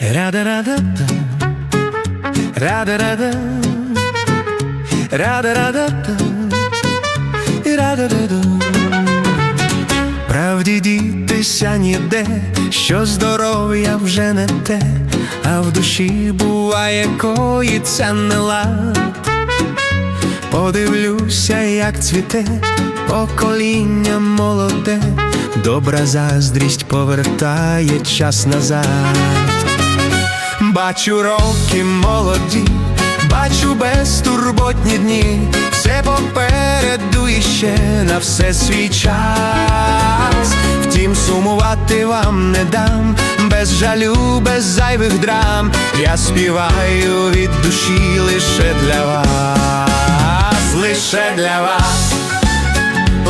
Рада-рада-та, рада-рада, рада-рада-та, рада-рада. Правді дітися ніде, що здоров'я вже не те, а в душі буває коїться нелад. Подивлюся, як цвіте покоління молоде, добра заздрість повертає час назад. Бачу роки молоді, бачу безтурботні дні, все попереду іще на все свій час. Втім, сумувати вам не дам, без жалю, без зайвих драм. Я співаю від душі лише для вас, лише для вас,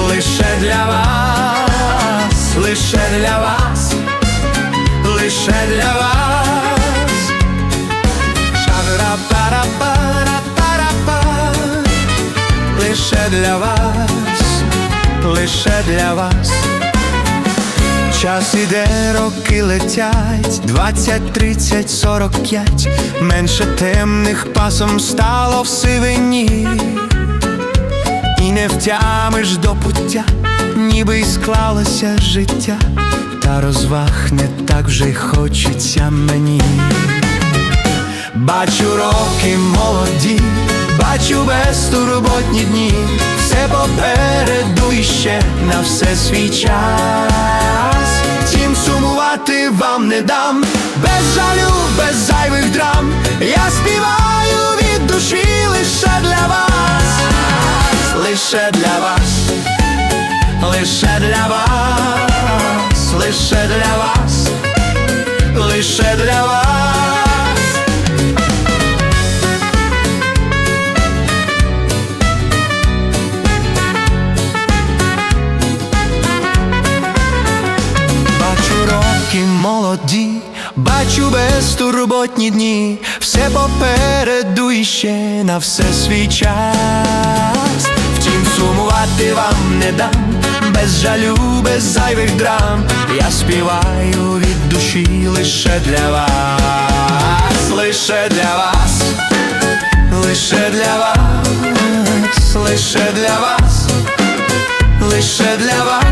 лише для вас, лише для вас, Лише для вас, лише для вас. Час іде, роки летять, двадцять, тридцять, сорок п'ять, менше темних пасом стало в сивині, і не втямиш до пуття, ніби й склалося життя, та розваг не так вже й хочеться мені. Бачу роки молоді, бачу безтурботні дні, все попереду іще на все свій час. Тім сумувати вам не дам, без жалю, без зайвих драм. Я співаю від душі лише для вас, лише для вас, лише для вас, роки молоді, бачу безтурботні дні, все попереду іще на все свій час. Втім, сумувати вам не дам, без жалю, без зайвих драм. Я співаю від душі лише для вас, лише для вас, лише для вас, лише для вас, лише для вас.